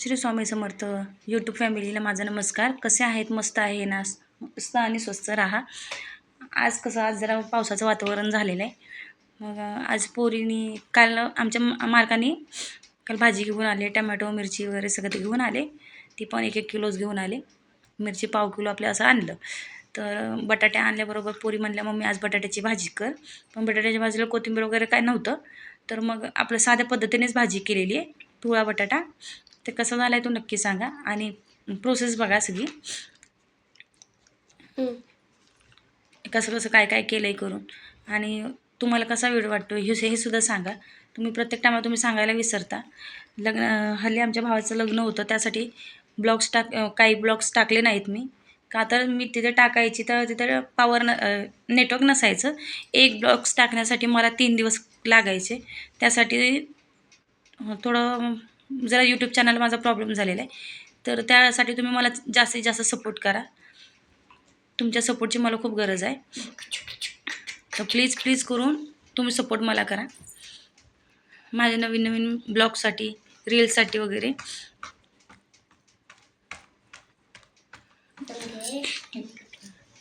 Shri Swami Samarth YouTube फॅमिलीला माझा नमस्कार. कसे आहेत? मस्त आहे ना? मस्त आणि स्वस्त राहा. आज कसं? आज जरा पावसाचं वातावरण झालेलं आहे. मग आज पोरीनी काल आमच्या मार्काने मालकाने काल भाजी घेऊन आले टमॅटो मिरची वगैरे सगळं ते घेऊन आले. ती पण एक एक किलोच घेऊन आले. मिरची पाव किलो आपल्या असं आणलं. तर बटाटे आणल्याबरोबर पोरी म्हणल्या मम्मी आज बटाट्याची भाजी कर. पण बटाट्याच्या भाजीला कोथिंबीर वगैरे काय नव्हतं. तर मग आपलं साध्या पद्धतीनेच भाजी केलेली आहे. पिवळा बटाटा. ते कसं झालं आहे तो नक्की सांगा. आणि प्रोसेस बघा सगळी. कसं कसं काय काय केलं आहे करून. आणि तुम्हाला कसा व्हिडिओ वाटतो हे हे सुद्धा सांगा. तुम्ही प्रत्येक टायमाला तुम्ही सांगायला विसरता. लग्न हल्ली आमच्या भावाचं लग्न होतं. त्यासाठी ब्लॉग्स टाक काही ब्लॉग्स टाकले नाहीत मी. का तर मी तिथे टाकायची तर तिथे पॉवर न नेटवर्क नसायचं. एक ब्लॉग्स टाकण्यासाठी मला तीन दिवस लागायचे. त्यासाठी थोडं जरा यूट्यूब चॅनल माझा प्रॉब्लेम झालेला आहे. तर त्यासाठी तुम्ही मला जास्तीत जास्त सपोर्ट करा. तुमच्या सपोर्टची मला खूप गरज आहे. तर प्लीज प्लीज करून तुम्ही सपोर्ट मला करा. माझ्या नवीन नवीन ब्लॉगसाठी रील्ससाठी वगैरे.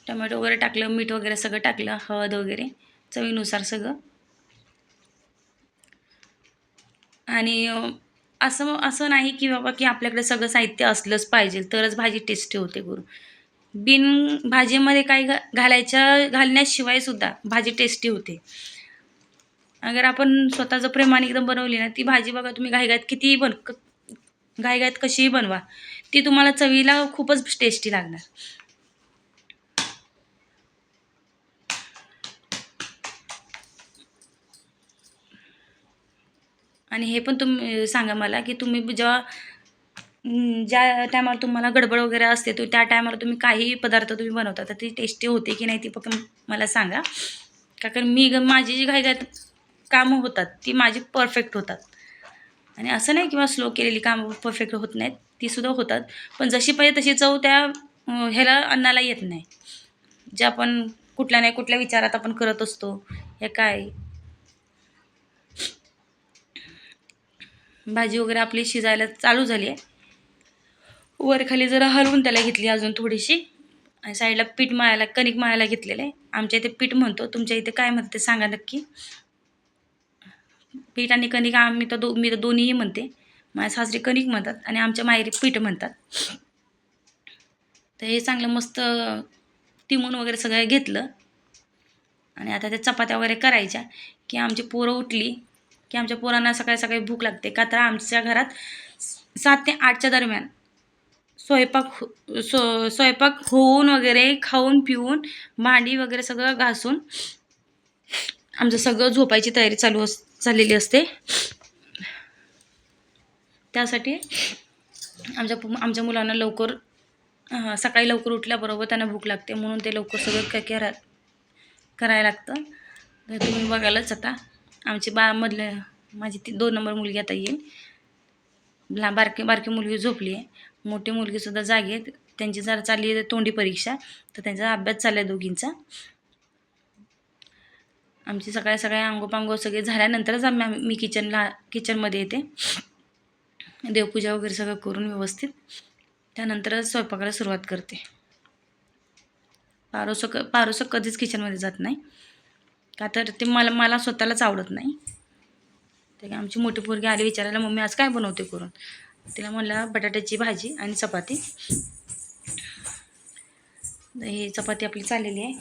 टमॅटो वगैरे टाकलं मीठ वगैरे सगळं टाकलं हळद वगैरे चवीनुसार सगळं. आणि असं असं नाही की बाबा की आपल्याकडे सगळं साहित्य असलंच पाहिजे तरच भाजी टेस्टी होते करून बिन भाजीमध्ये काही घा घालायच्या घालण्याशिवाय सुद्धा भाजी टेस्टी होते. अगर आपण स्वतःचं प्रेमाने एकदम बनवली ना ती भाजी बघा तुम्ही घाईघाईत कितीही बन क घाईघाईत कशीही बनवा ती तुम्हाला चवीला खूपच टेस्टी लागणार. आणि हे पण तुम्ही सांगा मला की तुम्ही जेव्हा ज्या टायमाला तुम्हाला गडबड वगैरे असते तो त्या टायमाला तुम्ही काही पदार्थ तुम्ही बनवता तर ती टेस्टी होते की नाही ती फक्त मला सांगा. का कारण मी माझी जी काही कामं होतात ती माझी परफेक्ट होतात. आणि असं नाही किंवा स्लो केलेली कामं परफेक्ट होत नाहीत तीसुद्धा होतात. पण जशी पाहिजे तशी चव त्या ह्याला अन्नाला येत नाही. जे आपण कुठल्या नाही कुठल्या विचारात आपण करत असतो हे काय? भाजी वगैरे आपली शिजायला चालू झाली आहे. वरखाली जरा हलवून त्याला घेतली अजून थोडीशी. आणि साईडला पीठ मळायला कणिक मळायला घेतलेलं आहे. आमच्या इथे पीठ म्हणतो तुमच्या इथे काय म्हणते ते सांगा नक्की. पीठ आणि कणिक आम्ही तर दो मी तर दोन्हीही म्हणते. माझ्या सासरी कणिक म्हणतात आणि आमच्या माहेरी पीठ म्हणतात. तर हे चांगलं मस्त तिमून वगैरे सगळं घेतलं. आणि आता त्या चपात्या वगैरे करायच्या की आमची पोरं उठली की आमच्या पोरांना सकाळी सकाळी भूक लागते. का तर आमच्या घरात सात ते आठच्या दरम्यान स्वयंपाक हो- सो स्वयंपाक होऊन वगैरे खाऊन पिऊन भांडी वगैरे सगळं घासून आमचं सगळं झोपायची तयारी चालू अस चाललेली असते. त्यासाठी आमच्या आमच्या मुलांना लवकर सकाळी लवकर उठल्याबरोबर त्यांना भूक लागते. म्हणून ते लवकर सगळं काय करा करायला लागतं. तर तुम्ही बघायलाच आता. आमची बा माझी ती दोन नंबर मुलगी आता येईल. लहान बारकी बारकी मुलगी झोपली आहे. मोठी मुलगीसुद्धा जागी आहेत त्यांची जरा चालली आहे तोंडी परीक्षा. तर त्यांचा अभ्यास चालला आहे दोघींचा. आमची सकाळी सकाळी अंगोपांगो सगळे झाल्यानंतरच आम्ही आम्ही- मी किचनला किचनमध्ये येते. देवपूजा वगैरे सगळं करून व्यवस्थित. त्यानंतरच स्वयंपाकाला सुरुवात करते. पारोसं क पारोसं कधीच किचनमध्ये जात नाही. का तर ते मला मला स्वतःलाच आवडत नाही. ते आमची मोठी पोरगी आली विचारायला मम्मी आज काय बनवते करून? तिला म्हणलं बटाट्याची भाजी आणि चपाती. हे चपाती आपली चाललेली आहे.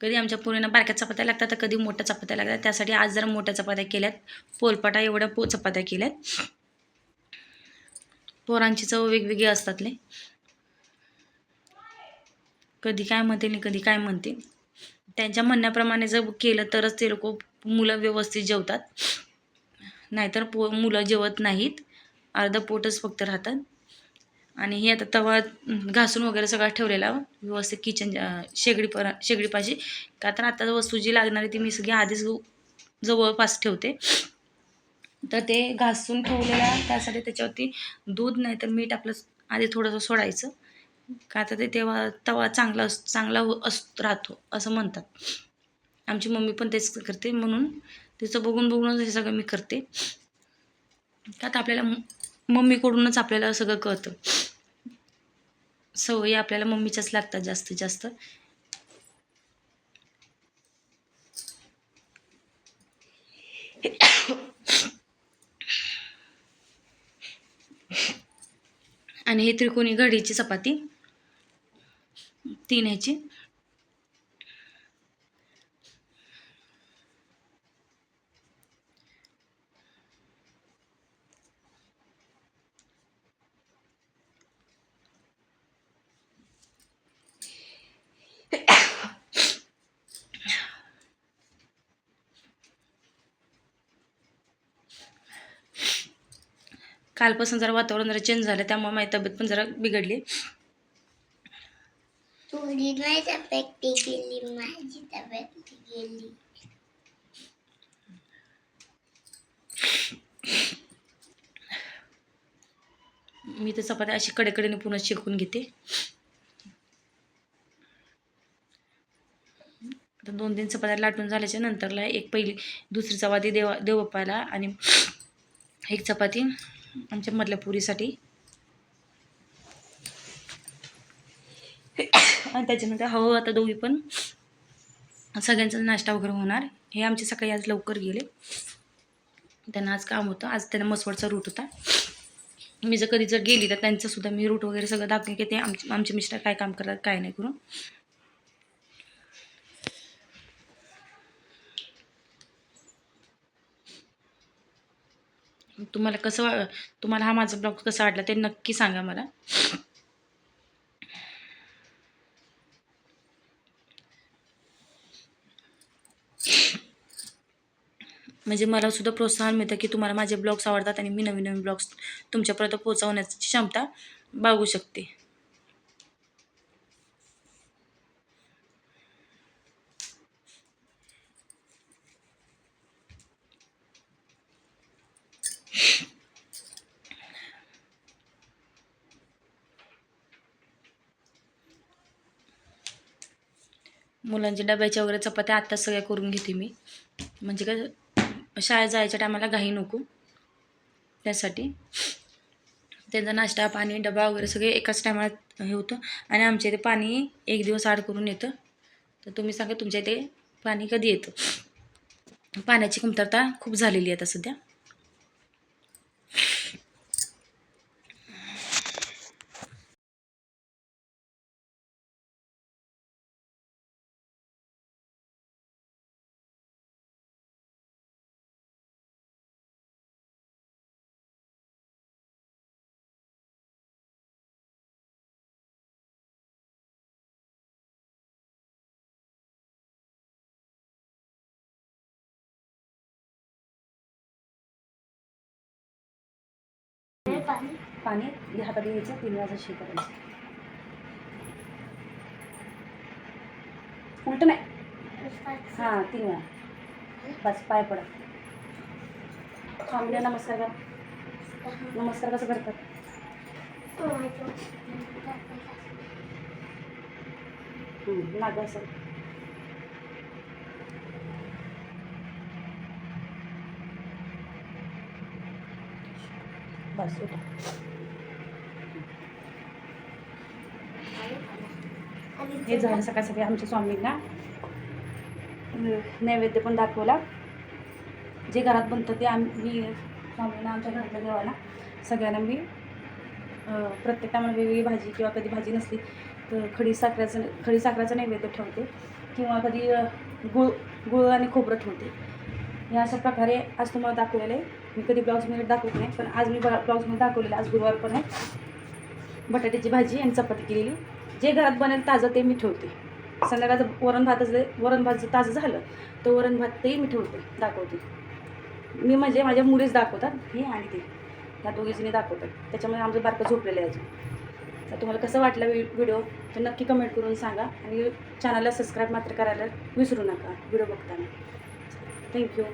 कधी आमच्या पुरीनं बारक्या चपात्या लागतात तर कधी मोठ्या चपात्या लागतात. त्यासाठी आज जरा मोठ्या चपात्या केल्यात. पोलपाटा एवढ्या पो चपात्या केल्यात. पोरांची चव वेगवेगळी असतात ले कधी काय म्हणते आणि कधी काय म्हणते त्यांच्या म्हणण्याप्रमाणे जर केलं तरच ते लोक मुलं व्यवस्थित जेवतात. नाहीतर पो मुलं जेवत नाहीत. अर्धं पोटच फक्त राहतात. आणि हे आता तवा घासून वगैरे सगळा ठेवलेला व्यवस्थित किचन शेगडी पर शेगडीपाशी का तर आता वस्तू जी लागणार आहे ती मी सगळी आधीच जवळपास ठेवते. तर ते घासून ठेवलेला त्यासाठी त्याच्यावरती दूध नाही तर मीठ आपलं आधी थोडंसं सोडायचं. का तर ते तेव्हा तवा चांगला अस चांगला अस राहतो असं म्हणतात. आमची मम्मी पण तेच करते. म्हणून तिचं बघून बघूनच हे सगळं मी करते. का तर आपल्याला मम्मीकडूनच आपल्याला सगळं कळतं. सवयी आपल्याला मम्मीच्याच लागतात जास्तीत जास्त. आणि हे त्रिकोणी घडीची चपाती. तीन ह्याची. कालपासून जरा वातावरण जरा चेंज झालं त्यामुळे माझी तब्येत पण जरा बिघडली. तुझी नाही तब्येत गेली माझी तब्येत गेली मी तर चपात्या अशी कडेकडेने पुन्हा शेकून घेते. आता दोन तीन चपात्या लाटून झाल्याच्या नंतरला एक पहिली दुसरी चपाती देवा देवबाप्पाला आणि एक चपाती. आमच्या मधल्या पुरीसाठी. आणि त्याच्यानंतर हवं आता दोघी पण. सगळ्यांचा नाश्ता वगैरे होणार. हे आमचे सकाळी आज लवकर गेले. त्यांना आज काम होतं. आज त्यांना मसवडचा रूट होता. मी जर कधी जर गेली तर त्यांचंसुद्धा मी रूट वगैरे सगळं दाखवून की ते आमचे आमचे मिस्टर काय काम करतात काय नाही करून. तुम्हाला कसं वा तुम्हाला हा माझा ब्लॉग कसा वाटला ते नक्की सांगा मला. म्हणजे मला सुद्धा प्रोत्साहन मिळतं की तुम्हाला माझे ब्लॉग्स आवडतात आणि मी नवीन नवीन ब्लॉग्स तुमच्यापर्यंत पोहोचवण्याची क्षमता बाळगू शकते. मुलांच्या डब्याच्या वगैरे चपात्या आत्ताच सगळ्या करून घेते मी. म्हणजे काय शाळेत जायच्या टायमाला घाई नको. त्यासाठी त्यांचा नाश्ता पाणी डबा वगैरे सगळे एकाच टायमाला हे होतं. आणि आमच्या इथे पाणी एक दिवस आड करून येतं. तर तुम्ही सांगा तुमच्या इथे पाणी कधी येतं? पाण्याची कमतरता खूप झालेली आहे आता सध्या. पाणी? हे हातात घ्यायचं तीन वेळा शे करायचं. उलट नाही. हां तीन वेळा. बस पाय पडा. स्वामीला नमस्कार करा. नमस्कार कसं करतात? हं, मागं बसू बस हे झालं सकाळ सकाळी आमच्या स्वामींना. नैवेद्य पण दाखवला. जे घरात बनतं ते आम्ही स्वामींना आमच्या घरातल्या देवाला. सगळ्यांना मी अं, वेगळी वेगवेगळी भाजी किंवा कधी भाजी नसली तर खडी साखरेचं खडी साखरेचं नैवेद्य ठेवते किंवा कधी गुळ गुळ आणि खोबरं ठेवते. या अशा प्रकारे आज तुम्हाला दाखवलेलं आहे. मी कधी ब्लाऊजमध्ये दाखवत नाही पण आज मी ब्लाऊजमध्ये दाखवलेलं आज गुरुवार पण आहे. बटाट्याची भाजी आणि चपाती केलेली. जे घरात बनेल ताजं ते मी ठेवते. संध्याकाळचं वरण भात वरण भात जर ताजं झालं तर वरण भात तेही मी ठेवते दाखवते. मी म्हणजे माझ्या मुलीच दाखवतात हे आणि ते. ह्या दोघीजणी दाखवतात. त्याच्यामुळे आमचं बारकं झोपलेलं आहे अजून. तर तुम्हाला कसं वाटलं व्हिडिओ तर नक्की कमेंट करून सांगा आणि चॅनलला सबस्क्राईब मात्र करायला विसरू नका व्हिडिओ बघताना. थँक्यू